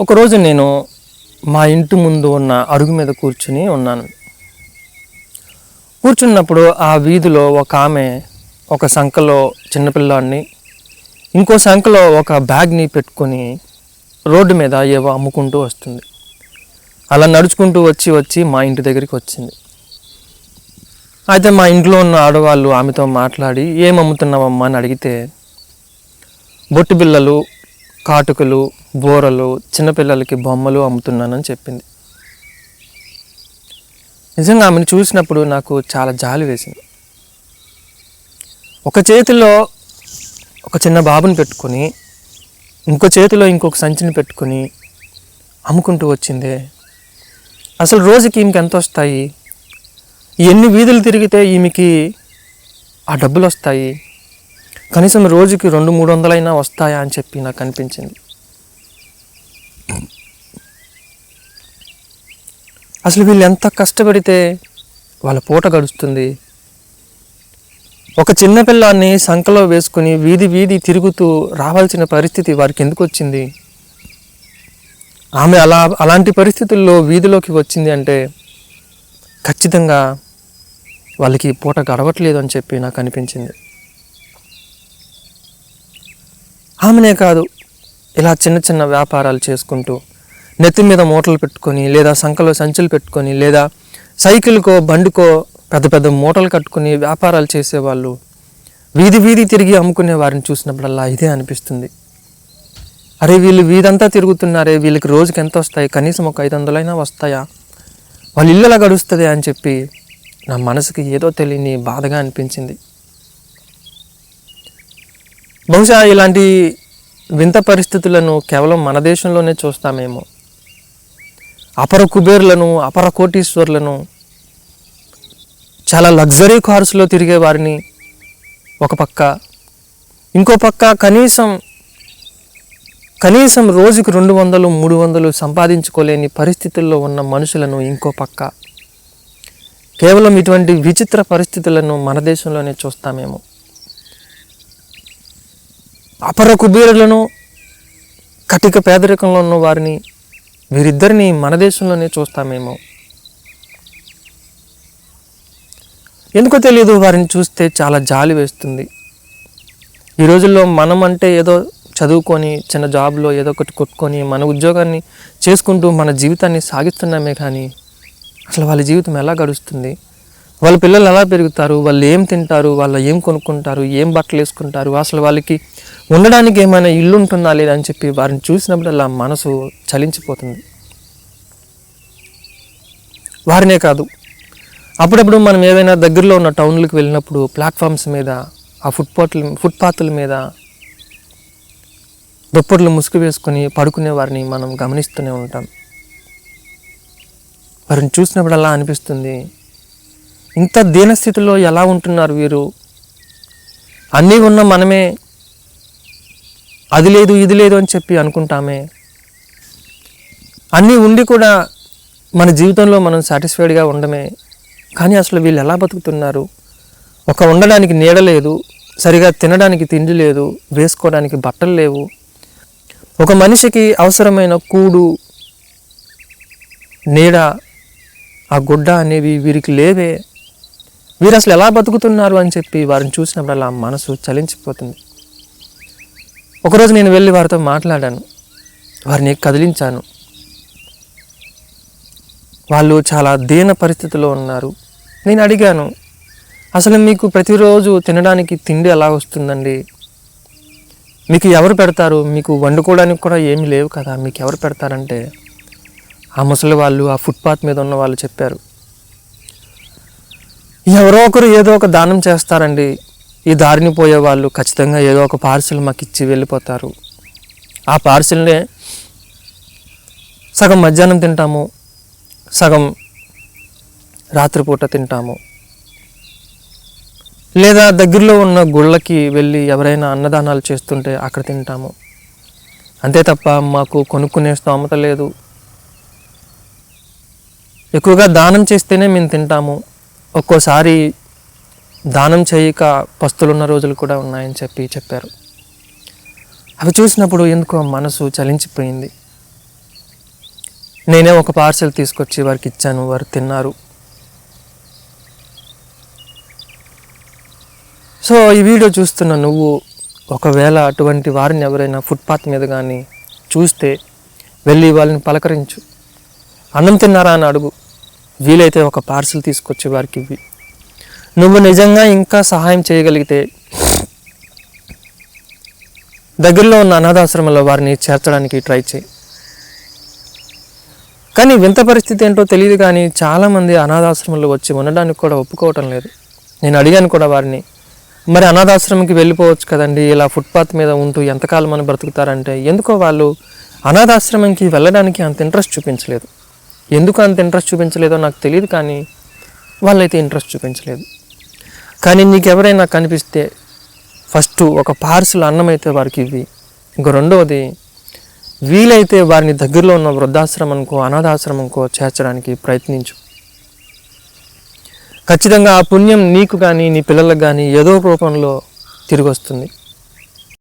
ఒకరోజు నేను మా ఇంటి ముందు ఉన్న అరుగు మీద కూర్చుని ఉన్నాను. కూర్చున్నప్పుడు ఆ వీధిలో ఒక ఆమె ఒక సంఖలో చిన్నపిల్లాడిని ఇంకో సంఖలో ఒక బ్యాగ్ని పెట్టుకొని రోడ్డు మీద ఏవో అమ్ముకుంటూ వస్తుంది. అలా నడుచుకుంటూ వచ్చి వచ్చి మా ఇంటి దగ్గరికి వచ్చింది. అయితే మా ఇంట్లో ఉన్న ఆడవాళ్ళు ఆమెతో మాట్లాడి ఏం అమ్ముతున్నావమ్మా? అని అడిగితే బొట్టు బిళ్ళలు కాటుకలు బోరలు చిన్నపిల్లలకి బొమ్మలు అమ్ముతున్నానని చెప్పింది. నిజంగా ఆమెను చూసినప్పుడు నాకు చాలా జాలి వేసింది. ఒక చేతిలో ఒక చిన్న బాబుని పెట్టుకొని ఇంకో చేతిలో ఇంకొక సంచిని పెట్టుకొని అమ్ముకుంటూ వచ్చిందే. అసలు రోజుకి ఈమెకి ఎంత వస్తాయి? ఎన్ని వీధులు తిరిగితే ఈమెకి ఆ డబ్బులు వస్తాయి? కనీసం రోజుకి రెండు మూడు వందలైనా వస్తాయా అని చెప్పి నాకు అనిపించింది. అసలు వీళ్ళు ఎంత కష్టపడితే వాళ్ళ పూట గడుస్తుంది. ఒక చిన్న పిల్లాన్ని సంకలో వేసుకుని వీధి వీధి తిరుగుతూ రావాల్సిన పరిస్థితి వారికి ఎందుకు వచ్చింది? ఆమె అలా అలాంటి పరిస్థితుల్లో వీధిలోకి వచ్చింది అంటే ఖచ్చితంగా వాళ్ళకి పూట గడవట్లేదు అని చెప్పి నాకు అనిపించింది. ఆమెనే కాదు. ఇలా చిన్న చిన్న వ్యాపారాలు చేసుకుంటూ నెత్తి మీద మూటలు పెట్టుకొని లేదా సంఖలో సంచులు పెట్టుకొని లేదా సైకిల్కో బండికో పెద్ద పెద్ద మూటలు కట్టుకుని వ్యాపారాలు చేసేవాళ్ళు వీధి వీధి తిరిగి అమ్ముకునే వారిని చూసినప్పుడల్లా ఇదే అనిపిస్తుంది. అరే వీళ్ళు వీధంతా తిరుగుతున్నారే వీళ్ళకి రోజుకి ఎంత వస్తాయి? కనీసం ఒక ఐదు వందలైనా వస్తాయా? వాళ్ళ ఇల్లు ఎలా గడుస్తుంది అని చెప్పి నా మనసుకి ఏదో తెలియని బాధగా అనిపించింది. బహుశా ఇలాంటి వింత పరిస్థితులను కేవలం మన దేశంలోనే చూస్తామేమో. అపర కుబేర్లను అపర కోటీశ్వర్లను చాలా లగ్జరీ కార్స్లో తిరిగే వారిని ఒక పక్క ఇంకో పక్క కనీసం కనీసం రోజుకు రెండు వందలు మూడు వందలు సంపాదించుకోలేని పరిస్థితుల్లో ఉన్న మనుషులను ఇంకో పక్క. కేవలం ఇటువంటి విచిత్ర పరిస్థితులను మన దేశంలోనే చూస్తామేమో. అపర కుబేరులను కటిక పేదరికంలో ఉన్న వారిని వీరిద్దరిని మన దేశంలోనే చూస్తామేమో. ఎందుకో తెలియదు వారిని చూస్తే చాలా జాలి వేస్తుంది. ఈ రోజుల్లో మనం అంటే ఏదో చదువుకొని చిన్న జాబ్లో ఏదో ఒకటి కొట్టుకొని మన ఉద్యోగాన్ని చేసుకుంటూ మన జీవితాన్ని సాగిస్తున్నామే కానీ అసలు వాళ్ళ జీవితం ఎలా గడుస్తుంది? వాళ్ళ పిల్లలు ఎలా పెరుగుతారు? వాళ్ళు ఏం తింటారు? వాళ్ళు ఏం కొనుక్కుంటారు? ఏం బట్టలు వేసుకుంటారు? అసలు వాళ్ళకి ఉండడానికి ఏమైనా ఇల్లు ఉంటుందా లేదా అని చెప్పి వారిని చూసినప్పుడల్లా మనసు చలించిపోతుంది. వారినే కాదు. అప్పుడప్పుడు మనం ఏదైనా దగ్గరలో ఉన్న టౌన్లకు వెళ్ళినప్పుడు ప్లాట్ఫామ్స్ మీద ఆ ఫుట్పాత్ల ఫుట్పాత్ల మీద దుప్పట్లు ముసుగు వేసుకొని పడుకునే వారిని మనం గమనిస్తూనే ఉంటాం. వారిని చూసినప్పుడు అలా అనిపిస్తుంది ఇంత దీనస్థితిలో ఎలా ఉంటున్నారు వీరు? అన్నీ ఉన్న మనమే అది లేదు ఇది లేదు అని చెప్పి అనుకుంటామే. అన్నీ ఉండి కూడా మన జీవితంలో మనం సాటిస్ఫైడ్గా ఉండమే. కానీ అసలు వీళ్ళు ఎలా బతుకుతున్నారు? ఒక ఉండడానికి నీడ లేదు సరిగా తినడానికి తిండి లేదు వేసుకోవడానికి బట్టలు లేవు. ఒక మనిషికి అవసరమైన కూడు నీడ ఆ గుడ్డ అనేవి వీరికి లేవే. వీరు అసలు ఎలా బతుకుతున్నారు అని చెప్పి వారిని చూసినప్పుడల్లా మనసు చలించిపోతుంది. ఒకరోజు నేను వెళ్ళి వారితో మాట్లాడాను. వారిని కదిలించాను. వాళ్ళు చాలా దీన పరిస్థితిలో ఉన్నారు. నేను అడిగాను అసలు మీకు ప్రతిరోజు తినడానికి తిండి ఎలా వస్తుందండి? మీకు ఎవరు పెడతారు? మీకు వండుకోవడానికి కూడా ఏమీ లేవు కదా మీకు ఎవరు పెడతారంటే? ఆ ముసలి వాళ్ళు ఆ ఫుట్పాత్ మీద ఉన్న వాళ్ళు చెప్పారు ఎవరో ఒకరు ఏదో ఒక దానం చేస్తారండి. ఈ దారిని పోయే వాళ్ళు ఖచ్చితంగా ఏదో ఒక పార్సిల్ మాకు ఇచ్చి వెళ్ళిపోతారు. ఆ పార్సిల్నే సగం మధ్యాహ్నం తింటాము సగం రాత్రిపూట తింటాము. లేదా దగ్గరలో ఉన్న గుళ్ళకి వెళ్ళి ఎవరైనా అన్నదానాలు చేస్తుంటే అక్కడ తింటాము. అంతే తప్ప మాకు కొనుక్కునే స్తోమత లేదు. ఎక్కువగా దానం చేస్తేనే మేము తింటాము. ఒక్కోసారి దానం చేయక పస్తులున్న రోజులు కూడా ఉన్నాయని చెప్పి చెప్పారు. అవి చూసినప్పుడు ఎందుకో మనసు చలించిపోయింది. నేనే ఒక పార్సెల్ తీసుకొచ్చి వారికి ఇచ్చాను వారు తిన్నారు. సో ఈ వీడియో చూస్తున్న నువ్వు ఒకవేళ అటువంటి వారిని ఎవరైనా ఫుట్పాత్ మీద కానీ చూస్తే వెళ్ళి వాళ్ళని పలకరించు. అన్నం తిన్నారా అని అడుగు. వీలైతే ఒక పార్సిల్ తీసుకొచ్చి వారికి ఇవ్వి. నువ్వు నిజంగా ఇంకా సహాయం చేయగలిగితే దగ్గరలో ఉన్న అనాథాశ్రమంలో వారిని చేర్చడానికి ట్రై చేయి. కానీ వింత పరిస్థితి ఏంటో తెలియదు కానీ చాలామంది అనాథాశ్రమంలో వచ్చి ఉండడానికి కూడా ఒప్పుకోవటం లేదు. నేను అడిగాను కూడా వారిని మరి అనాథాశ్రమంకి వెళ్ళిపోవచ్చు కదండి ఇలా ఫుట్పాత్ మీద ఉంటూ ఎంతకాలం అని బ్రతుకుతారంటే? ఎందుకో వాళ్ళు అనాథాశ్రమంకి వెళ్ళడానికి అంత ఇంట్రెస్ట్ చూపించలేదు. ఎందుకు అంత ఇంట్రెస్ట్ చూపించలేదో నాకు తెలియదు కానీ వాళ్ళైతే ఇంట్రెస్ట్ చూపించలేదు. కానీ నీకు ఎవరైనా కనిపిస్తే ఫస్ట్ ఒక పార్సల్ అన్నం అయితే వారికి ఇవి ఇంకో రెండవది వీలైతే వారిని దగ్గరలో ఉన్న వృద్ధాశ్రమంకో అనాథాశ్రమంకో చేర్చడానికి ప్రయత్నించు. ఖచ్చితంగా ఆ పుణ్యం నీకు కానీ నీ పిల్లలకు కానీ ఏదో రూపంలో తిరిగి వస్తుంది